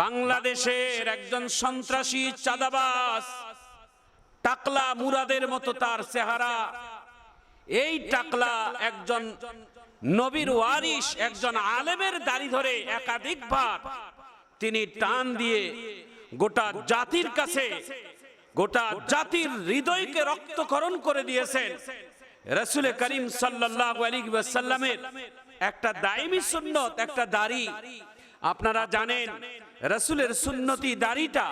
বাংলাদেশের একজন সন্ত্রাসী চাঁদাবাস টাকলা মুরাদের মতো তার চেহারা। এই টাকলা একজন নবীর ওয়ারিস একজন আলেমের দাড়ি ধরে একাধিকবার তিনি টান দিয়ে গোটা জাতির কাছে, গোটা জাতির হৃদয়কে রক্তকরণ করে দিয়েছেন। রসুল করিম আলাইহি একটা দায়মি সুন্নত, একটা দাড়ি। আপনারা জানেন রসুলের সুন্নতি দাড়িটা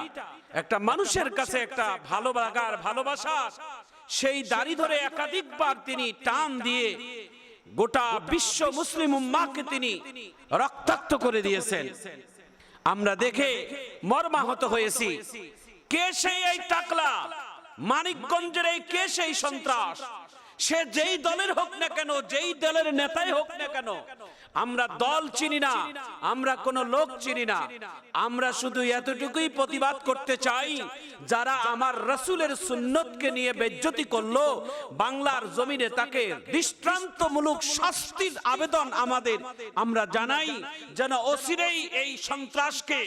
একটা মানুষের কাছে একটা ভালো লাগার ভালোবাসা, সেই দাড়ি ধরে একাধিকবার তিনি টান দিয়ে গোটা বিশ্ব মুসলিম উম্মাকে তিনি রক্তাক্ত করে দিয়েছেন। আমরা দেখে মর্মাহত হয়েছি। কে সেই এই টাকলা? মানিকগঞ্জের এই কে সেই সন্ত্রাস? সে যেই দলের হোক না কেন, যেই দলের নেতাই হোক না কেন আমরা দল চিনি না, আমরা কোন লোক চিনি না। আমরা শুধু এতটুকুই প্রতিবাদ করতে চাই, যারা আমার রসুলের সুন্নতকে নিয়ে বেজ্জতি করল, বাংলার জমিনে তাকে দৃষ্টান্তমূলক শাস্তির আবেদন আমাদের আমরা জানাই, যেন অসিরেই এই সন্ত্রাসকে,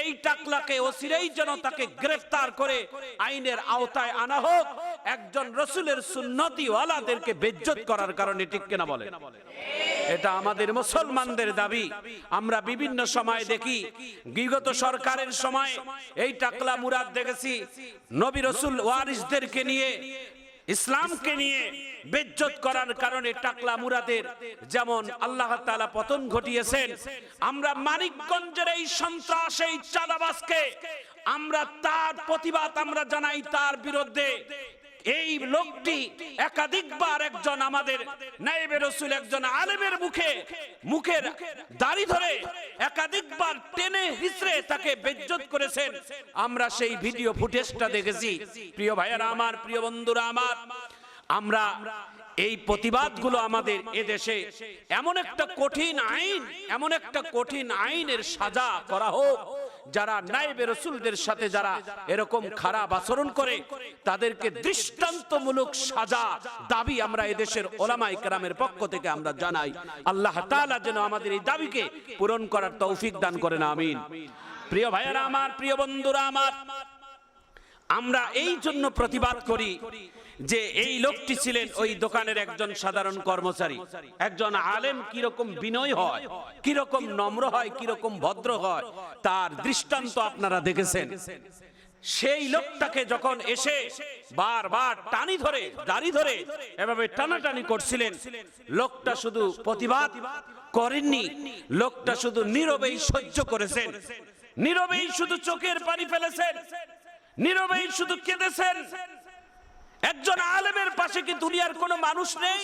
এই টাকলাকে অসিরেই যেন তাকে গ্রেফতার করে আইনের আওতায় আনা হোক। একজন রসুলের সুন্নতিওয়ালাদেরকে বেজ্জত করার কারণে ঠিক কিনা বলে এটা আমাদের মুসলমানদের দাবি, আমরা বিভিন্ন সময় দেখি, বিগত সরকারের সময় এই টাকলা মুরাদ দেখেছি, নবী রসুল ওয়ারিসদেরকে নিয়ে, ইসলামকে নিয়ে বেজ্জত করার কারণে টাকলা মুরাদের যেমন আল্লাহ তাআলা পতন ঘটিয়েছেন, আমরা মানিকগঞ্জের এই সন্ত্রাস, এই চাঁদাবাসকে আমরা তার প্রতিবাদ আমরা জানাই তার বিরুদ্ধে। এই লোকটি একাধিকবার একজন আমাদের নাইবে রসুল, একজন আলেমের মুখে, মুখের দাড়ি ধরে একাধিকবার টেনে হিসড়ে তাকে বেজ্জত করেছেন। আমরা সেই ভিডিও ফুটেজটা দেখেছি। প্রিয় ভাইয়েরা আমার, প্রিয় বন্ধুরা আমার, আমরা এই প্রতিবাদগুলো আমাদের এদেশে এমন একটা কঠিন আইন, এমন একটা কঠিন আইনের সাজা করা হোক যারা নাইবে রসুলদের সাথে যারা এরকম খারাপ আচরণ করে, তাদেরকে দৃষ্টান্তমূলক সাজা দাবি আমরা এদেশের ওলামাই কেরামের পক্ষ থেকে আমরা জানাই। আল্লাহ তাআলা যেন আমাদের এই দাবিকে পূরণ করার তৌফিক দান করেন, আমিন। প্রিয় ভাইয়েরা আমার, প্রিয় বন্ধুরা আমার, আমরা এই জন্য প্রতিবাদ করি যে এই লোকটি ছিলেন ওই দোকানের একজন সাধারণ কর্মচারী। একজন আলেম কীরকম বিনয় হয়, কীরকম নম্র হয়, কীরকম ভদ্র হয়, তার দৃষ্টান্ত আপনারা দেখেছেন। সেই লোকটাকে যখন এসে বারবার টানি ধরে, দাড়ি ধরে, এভাবে টানাটানি করছিলেন, লোকটা শুধু প্রতিবাদ করেননি, লোকটা শুধু নীরবেই সহ্য করেছেন, নীরবেই শুধু চোখের পানি ফেলেছেন, নীরবেই শুধু কেঁদেছেন একজন আলেমের পাশে কি দুনিয়ার কোনো মানুষ নেই?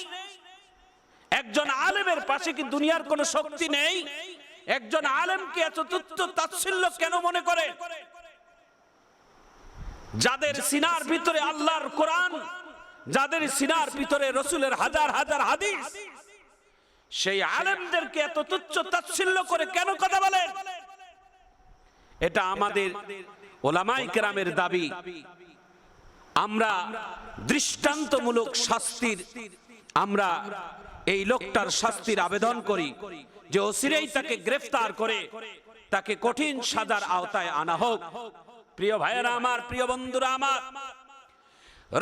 একজন আলেমের পাশে কি দুনিয়ার কোনো শক্তি নেই? একজন আলেমকে এত তুচ্ছ তাচ্ছিল্য কেন মনে করে? যাদের সিনার ভিতরে আল্লাহর কোরআন, যাদের সিনার ভিতরে রসুলের হাজার হাজার হাদিস, সেই আলেমদেরকে এত তুচ্ছ তাচ্ছিল্য করে কেন কথা বলেন এটা আমাদের ওলামাই কেরামের দাবি। আমরা দৃষ্টান্তমূলক শাস্তির আমরা এই লোকটার শাস্তির আবেদন করি যে অসিরেই তাকে গ্রেফতার করে তাকে কঠিন সাজার আওতায় আনা হোক। প্রিয় ভাইয়েরা আমার, প্রিয় বন্ধুরা আমার,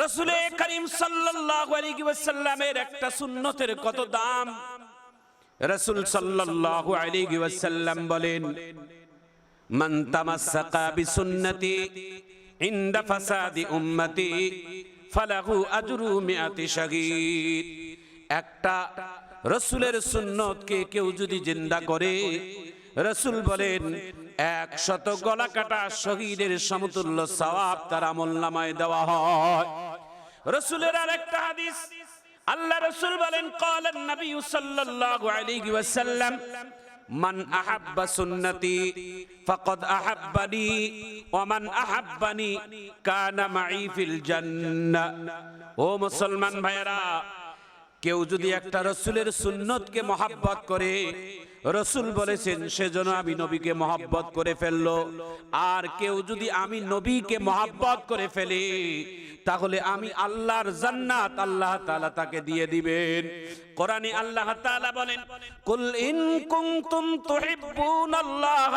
রসুলে করিম ওয়াসাল্লামের একটা সুন্নতের কত দাম? রসুল সাল্লাল্লাহু আলাইহি বলেন, মান বিসুন্নতি ইন্দা ফাসাদি উম্মতি, ফালাহু আজরু মিয়াতি শাগীর। একটা রসুলের সুন্নতকে কেউ যদি জিন্দা করে, রসুল বলেন, এক শত গলা কাটা শহীদের সমতুল্য সওয়াব তার আমল নামায় দেওয়া হয়। রসুলের আর একটা হাদিস, আল্লাহ রসুল বলেন, কলেন নবী সাল্লাল্লাহু আলাইহি ওয়াসাল্লাম মান আহাব্বা সুন্নতি ফাকাদ আহাব্বানি ওয়া মান আহাব্বানি কানা মাই ফিল জান্নাহ ও মুসলমান ভাইরা কেউ যদি একটা রসুলের সুন্নতকে মহাব্বত করে, রসুল বলেছেন সেজন্য আমি নবীকে মহাব্বত করে ফেলল। আর কেউ যদি আমি নবীকে মহাব্বত করে ফেলি তাহলে আমি আল্লাহর জান্নাত আল্লাহ তাআলা তাকে দিয়ে দিবেন কোরআনে আল্লাহ তাআলা বলেন কুল ইন কুনতুম তুহিব্বুনাল্লাহ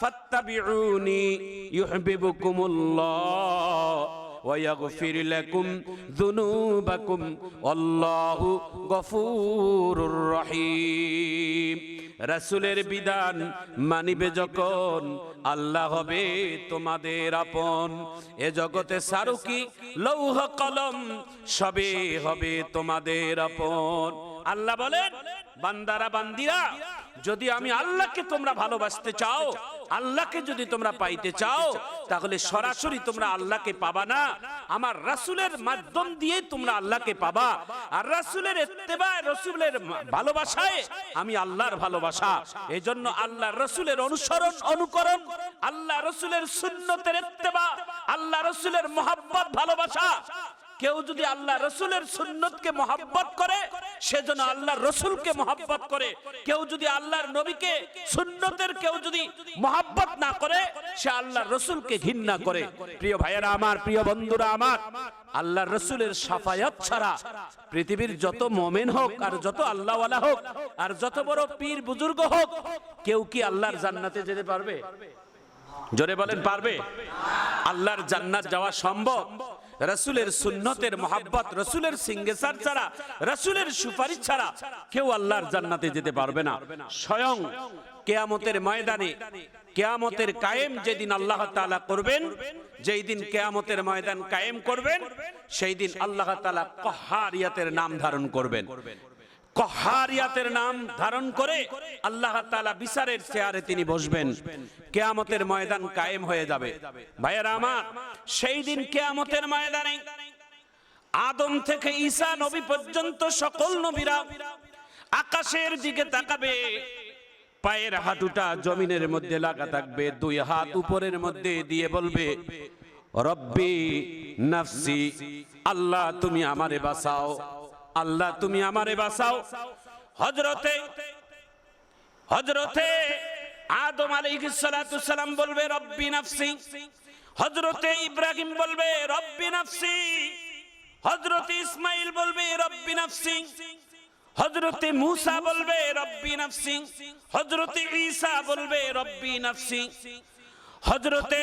ফাত্তাবিউনি ইউহিব্বুকুমুল্লাহ ويغفر لكم ذنوبكم والله غفور رحيم রাসূলের বিধান মানিবে যখন, আল্লাহ হবে তোমাদের আপন। এ জগতে সারুকি লৌহ কলম, সবে হবে তোমাদের আপন। আল্লাহ বলেন, বান্দারা, বান্দিরা, যদি আমি আল্লাহকে তোমরা ভালোবাসতে চাও, আল্লাহকে যদি তোমরা পাইতে চাও, তাহলে সরাসরি তোমরা আল্লাহকে পাবা না। আমার রাসূলের মাধ্যম দিয়ে তোমরা আল্লাহকে পাবা। আর রাসূলের ইত্তেবায়, রসুলের ভালোবাসায় আমি আল্লাহর ভালোবাসা। এজন্য আল্লাহ রাসূলের অনুসরণ, অনুকরণ, আল্লাহ রাসূলের সুন্নতের ইত্তেবা, আল্লাহ রাসূলের মোহাব্বত, ভালোবাসা কেউ যদি আল্লাহ রসুলের সুন্নতকে মহাব্বত করে, সেজন্য আল্লাহ রসুলকে মহাব্বত করে। কেউ যদি আল্লাহর নবীকে সুন্নতের কেউ যদি মহাব্বত না করে, সে আল্লাহ রসুলকে ঘৃণা করে। প্রিয় ভাইয়েরা আমার, প্রিয় বন্ধুরা আমার, আল্লাহ রসুলের সাফায়াত ছাড়া পৃথিবীর যত মোমেন হোক আর যত আল্লাহওয়ালা হোক আর যত বড় পীর বুজুর্গ হোক, কেউ কি আল্লাহর জান্নাতে যেতে পারবে? জোরে বলেন, পারবে? আল্লাহর জান্নাত যাওয়া সম্ভব? রসুলের সুন্নতের মোহাব্বত রসুলের সিঙ্গেসার ছাড়া, রসুলের সুপারিশ ছাড়া কেউ আল্লাহর জান্নাতে যেতে পারবে না। স্বয়ং কেয়ামতের ময়দানে, কেয়ামতের কায়েম যেদিন আল্লাহ তালা করবেন, যেই দিন কেয়ামতের ময়দান কায়েম করবেন, সেই দিন আল্লাহ তালা কহারিয়াতের নাম ধারণ করবেন। কহারিয়াতের নাম ধারণ করে আল্লাহ তাআলা বিচারের চেয়ারে তিনি বসবেন। কেয়ামতের ময়দান কায়েম হয়ে যাবে। আমার, সেই দিন কেয়ামতের ময়দানে আদম থেকে ঈসা নবী পর্যন্ত সকল নবীরা আকাশের দিকে তাকাবে। পায়ের হাঁটুটা জমিনের মধ্যে লাগা থাকবে, দুই হাত উপরের মধ্যে দিয়ে বলবে, রব্বি নাফসি, আল্লাহ তুমি আমারে বাঁচাও। আল্লাহ, তুমি আমারে বাঁচাও। হজরতে হজরতে আদম আলাইহিস সালাতু সালাম বলবে, রব্বি নাফসি। হজরতে ইব্রাহিম বলবে, রব্বি নাফসি। হজরতে ইসমাইল বলবে, রব্বি নাফসি। হজরতে মুসা বলবে, রব্বি নাফসি। হজরতে ঈসা বলবে, রব্বি নাফসি। হজরতে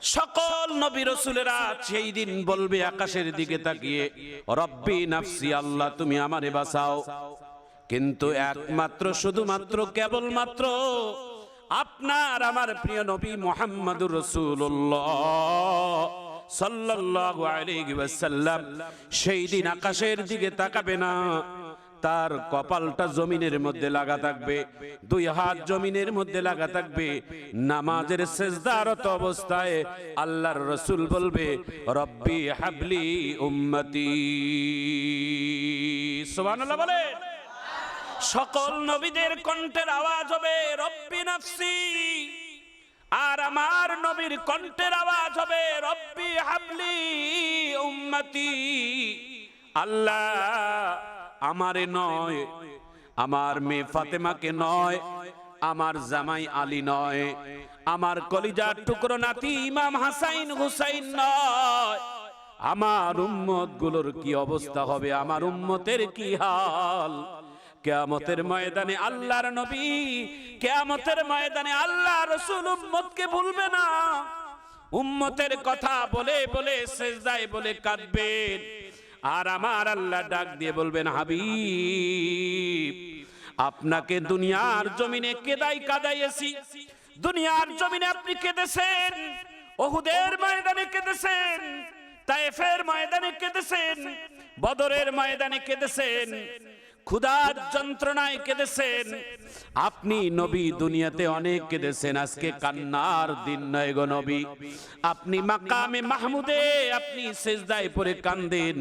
সকল নবী রসুলেরা সেই দিন বলবে আকাশের দিকে তাকিয়ে, রব্বি নাফসি, আল্লাহ তুমি আমারে বাঁচাও। কিন্তু একমাত্র, শুধুমাত্র, কেবলমাত্র আপনার, আমার প্রিয় নবী মোহাম্মদুর রসুল্লাহ সাল্লাল্লাহু আলাইহি ওয়াসাল্লাম। সেই দিন আকাশের দিকে তাকাবে না। তার কপালটা জমিনের মধ্যে লাগা থাকবে, দুই হাত জমিনের মধ্যে লাগা থাকবে, নামাজের সেজদারত অবস্থায় আল্লাহর রসুল বলবে, রব্বি হাবলি উম্মতি। বলে। সকল নবীদের কণ্ঠের আওয়াজ হবে, রব্বি নাফসি। আর আমার নবীর কণ্ঠের আওয়াজ হবে, রব্বি হাবলি উম্মতি। আল্লাহ আমারে নয়, আমার মেয়ে ফাতেমাকে নয়, আমার জামাই আলী নয়, আমার কলিজার টুকরো নাতি ইমাম হাসাইন হুসাইন নয়। আমার উম্মতগুলোর কি অবস্থা হবে? আমার উম্মতের কি হাল? কেয়ামতের ময়দানে আল্লাহর নবী, কেয়ামতের ময়দানে আল্লাহ রসুল উম্মতকে ভুলবে না। উম্মতের কথা বলে বলে সেজদায় বলে কাঁদবেন। আর আমার আল্লাহ ডাক দিয়ে বলবেন, হাবিব, আপনাকে দুনিয়ার জমিনে কেদাই কাদাইয়েছি দুনিয়ার জমিনে আপনি কেঁদেছেন, ওহুদের ময়দানে কেঁদেছেন তাইফের ময়দানে কেঁদেছেন, বদরের ময়দানে কেঁদেছেন ক্ষুধার যন্ত্রণায় কেঁদেছেন। আপনি নবী দুনিয়াতে অনেক কেঁদেছেন। আজকে কান্নার দিন নয় গো নবী। আপনি মাকামে মাহমুদে আপনি সেজদায় পরে কান্দেন।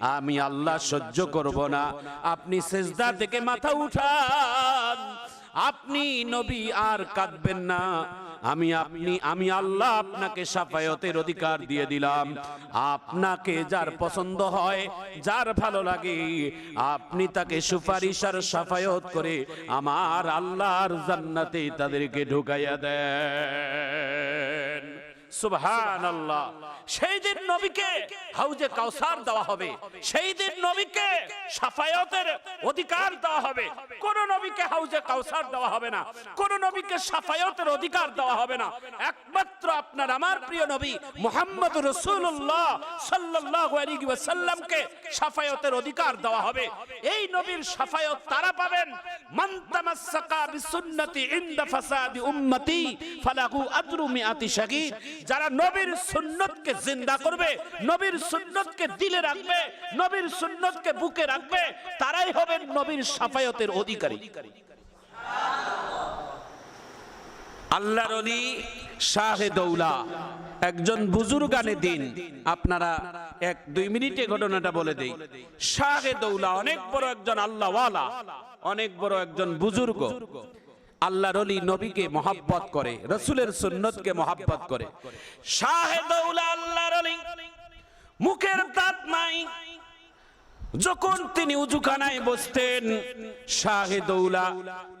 আমি আল্লাহ সহ্য করব না। আপনি সেজদা থেকে মাথা উঠান। আপনি নবী আর কাঁদবেন না। আমি আপনি, আমি আল্লাহ আপনাকে সাফায়তের অধিকার দিয়ে দিলাম। আপনাকে যার পছন্দ হয়, যার ভালো লাগে, আপনি তাকে সুপারিশ আর সাফায়ত করে আমার আল্লাহর জান্নাতে তাদেরকে ঢুকাইয়া দেন। সুবহান সেই দিন নবীকে হাউজে কাউসার দেওয়া হবে। সেই দিন নবীকে সাফায়াতের অধিকার দেওয়া হবে। কোন নবীকে হাউজে কাউসার দেওয়া হবে না। কোন নবীকে সাফায়াতের অধিকার দেওয়া হবে না। একমাত্র আপনার আমার প্রিয় নবী মোহাম্মদ রসুল্লাহ সাল্লাল্লাহু আলাইহি ওয়াসাল্লামকে সাফায়াতের অধিকার দেওয়া হবে। এই নবীর সাফায়াত তারা পাবেন। মান তামাসসাকা বিসুন্নতি ইনদা ফাসাদি উম্মতি ফালাহু আজরু মিআতি শাহীদ যারা নবীর সুন্নতকে জিন্দা করবে, নবীর সুন্নতকে দিলে রাখবে, নবীর সুন্নতকে বুকে রাখবে, তারাই হবেন নবীর সাফায়াতের অধিকারী। আল্লাহর অলি শাহে দৌলা, একজন বুজুর্গানে দিন। আপনারা এক দুই মিনিটে ঘটনাটা বলে দেই। শাহে দৌলা, অনেক বড় একজন আল্লাহওয়ালা, অনেক বড় একজন বুজুর্গ। আল্লাহর অলি নবীকে মহাব্বত করে, রসুলের সুন্নতকে মহাব্বত করে। মুখের দাঁত নাই। যখন তিনি উজুখানায় বসতেন শাহেদৌলা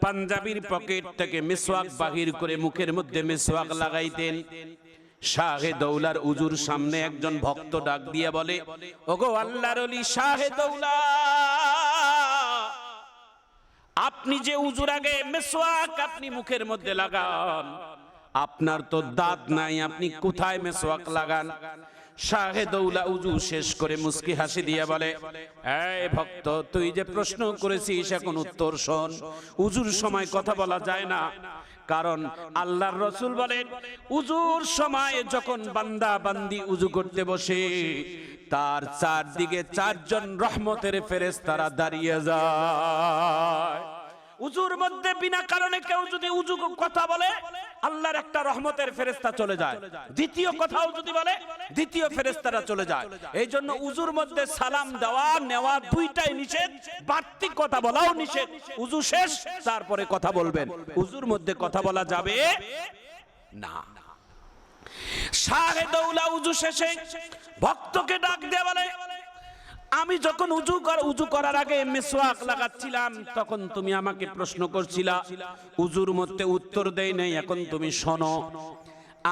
পাঞ্জাবির পকেট থেকে মিসওয়াক বাহির করে মুখের মধ্যে মিসওয়াক লাগাইতেন। শাহেদৌলার উজুর সামনে একজন ভক্ত ডাক দিয়ে বলে, ওগো আল্লাহর অলি শাহেদৌলা আপনি যে উজুর আগে মেসোয়াক আপনি মুখের মধ্যে লাগান। আপনার তো দাঁত নাই, আপনি কোথায় মেসোয়াক লাগান? শাহেদৌলা উজু শেষ করে মুস্কি হাসি দিয়ে বলে, এই ভক্ত, তুই যে প্রশ্ন করেছিস, এখন উত্তর শোন। উজুর সময় কথা বলা যায় না। কারণ আল্লাহর রসুল বলেন, উজুর সময় যখন বান্দা বান্দি উজু করতে বসে, তার চারদিকে চারজন রহমতের ফেরেস তারা দাঁড়িয়ে যায়। উজুর মধ্যে বিনা কারণে কেউ যদি উজু কথা বলে আল্লাহর একটা রহমতের ফেরেস্তা চলে যায়। দ্বিতীয় কথাও যদি বলে, দ্বিতীয় ফেরেস্তারা চলে যায়। এই জন্য উজুর মধ্যে সালাম দেওয়া, নেওয়া দুইটাই নিষেধ, বাড়তি কথা বলাও নিষেধ। উজু শেষ, তারপরে কথা বলবেন। উজুর মধ্যে কথা বলা যাবে না। শাহে দৌলা উজু শেষে, ভক্তকে ডাক দিয়ে বলে আমি যখন উজু উজু করার আগে মেসওয়াক লাগাচ্ছিলাম, তখন তুমি আমাকে প্রশ্ন করছিলা, উজুর মধ্যে উত্তর দেই নাই, এখন তুমি শোনো।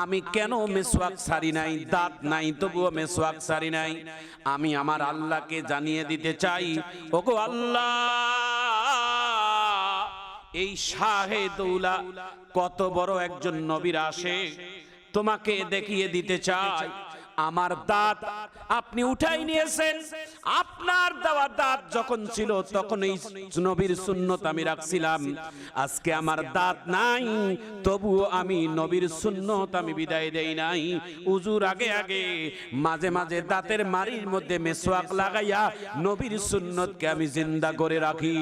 আমি কেন মেসওয়াক সারি নাই, দাঁত নাই, তবুও মেসওয়াক সারি নাই। আমি আমার আল্লাহকে জানিয়ে দিতে চাই, ওগো আল্লাহ, এই শাহে দৌলা কত বড় একজন নবীর আসে তোমাকে দেখিয়ে দিতে চাই। আমার দাঁত আপনি উঠাই নিয়েছেন। আপনার দেওয়া দাঁত যখন ছিল তখন এই নবীর সুন্নত আমি রাখছিলাম। আজকে আমার দাঁত নাই তবু আমি নবীর সুন্নত আমি বিদায় দেই নাই। উজুর আগে আগে, মাঝে মাঝে দাঁতের মারির মধ্যে মেসোয়াক লাগাইয়া নবীর সুন্নতকে আমি জিন্দা করে রাখি।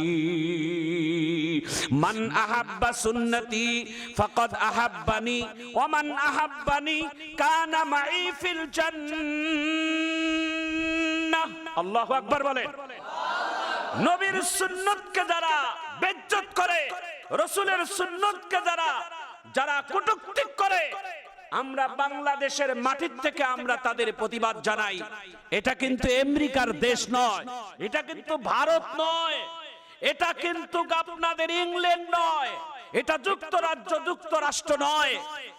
মান আহাব্বা সুন্নতি ফাকাদ আহাব্বানি, ওয়া মান আহাব্বানি কানা মাই ফিল জান্নাহ। আল্লাহু আকবার বলে। নবীর সুন্নতকে যারা বেজ্জত করে, রসুলের সুন্নতকে যারা যারা কটূক্তি করে, আমরা বাংলাদেশের মাটির থেকে আমরা তাদের প্রতিবাদ জানাই। এটা কিন্তু আমেরিকার দেশ নয়, এটা কিন্তু ভারত নয়, এটা কিন্তু আপনাদের ইংল্যান্ড নয়। এটা যুক্তরাজ্য, যুক্তরাষ্ট্র নয়।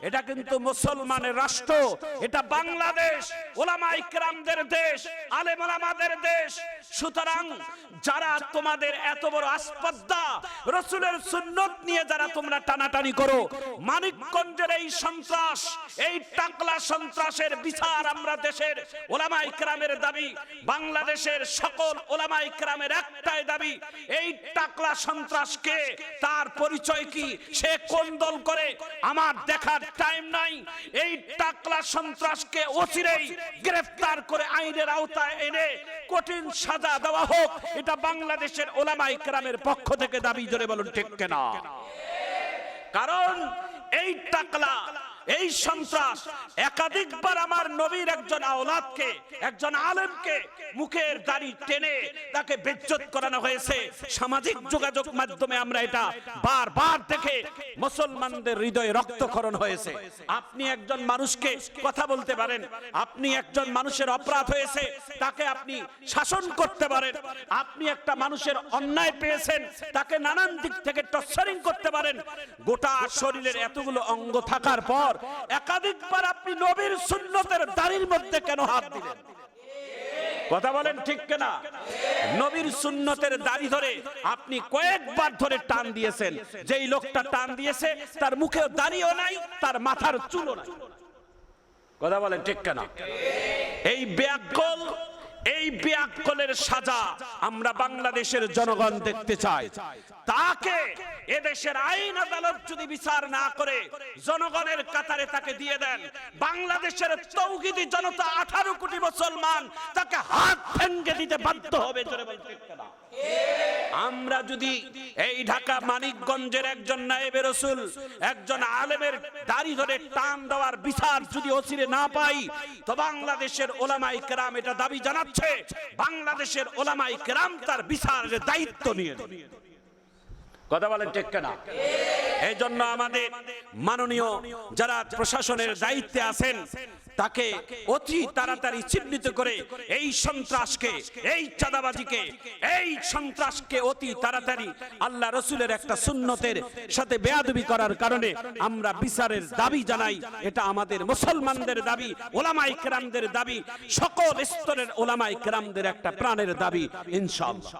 এটা কিন্তু মুসলমানের রাষ্ট্র। এটা বাংলাদেশ ওলামা ইকরামদের দেশ, আলেম ওলামাদের দেশ। সুতরাং যারা তোমাদের এত বড় আসপদ্দা রসুলের সুন্নত নিয়ে যারা তোমরা টানাটানি করো, মানিকগঞ্জের এই সন্ত্রাস, এই টাকলা সন্ত্রাসের বিচার আমরা দেশের ওলামা ইকরামের দাবি, বাংলাদেশের সকল ওলামা ইকরামের একটাই দাবি, এই টাকলা সন্ত্রাসকে তার পরিচয় কি? সে কোন দল করে? আমার দেখার টাইম নাই। এই টাকলা সন্ত্রাসকে অচিরেই গ্রেফতার করে আইনের আওতায় এনে কঠিন সাজা দেওয়া হোক, এটা বাংলাদেশের ওলামাই ক্রামের পক্ষ থেকে দাবি, জোরে বলুন, ঠিক কেনা? কারণ এই টাকলা এই সন্ত্রাস একাধিকবার আমার নবীর একজন আওলাদকে, একজন আলেমকে মুখের দাড়ি টেনে তাকে বেজ্জত করানো হয়েছে। সামাজিক যোগাযোগ মাধ্যমে আমরা এটা বারবার দেখে মুসলমানদের হৃদয়ে রক্তক্ষরণ হয়েছে। আপনি একজন মানুষকে কথা বলতে পারেন, আপনি একজন মানুষের অপরাধ হয়েছে, তাকে আপনি শাসন করতে পারেন, আপনি একটা মানুষের অন্যায় পেয়েছেন, তাকে নানান দিক থেকে টর্চারিং করতে পারেন। গোটা শরীরের এতগুলো অঙ্গ থাকার পর একাধিকবার আপনি নবীর সুন্নতের দাড়ির মধ্যে কেন হাত দিলেন? কথা বলেন ঠিক কিনা? নবীর সুন্নতের দাড়ি ধরে আপনি কয়েকবার ধরে টান দিয়েছেন। যেই লোকটা টান দিয়েছে, তার মুখে দাড়িও নাই, তার মাথার চুলও নাই। কথা বলেন ঠিক কিনা? এই ব্যাকল এই ব্যাকলের সাজা আমরা বাংলাদেশের জনগণ দেখতে চাই তাকে এদেশের আইন আদালত যদি বিচার না করে, জনগণের কাতারে তাকে দিয়ে দেন বাংলাদেশের তৌহিদি জনতা আঠারো কোটি মুসলমান তাকে হাত ভেঙ্গে দিতে বাধ্য হবে, জোরে বলতে কিনা? আমরা যদি এই ঢাকা মানিকগঞ্জের একজন নায়েবে রসুল, একজন আলেমের দাড়ি ধরে টান দেওয়ার বিচার যদি অচিরে না পাই, তো বাংলাদেশের ওলামাই কেরাম এটা দাবি জানাচ্ছে, বাংলাদেশের ওলামাই কেরাম তার বিচারের দায়িত্ব নিয়ে কথা বলেন ঠিক না এই জন্য আমাদের মাননীয় যারা প্রশাসনের দায়িত্বে আছেন, তাকে অতি তাড়াতাড়ি চিহ্নিত করে এই সন্ত্রাসকে, এই চাঁদাবাজিকে, এই সন্ত্রাসকে অতি তাড়াতাড়ি আল্লাহ রসুলের একটা সুন্নতের সাথে বেয়াদবি করার কারণে আমরা বিচারের দাবি জানাই। এটা আমাদের মুসলমানদের দাবি ওলামাই কেরামদের দাবি, সকল স্তরের ওলামাই কেরামদের একটা প্রাণের দাবি, ইনশাআল্লাহ।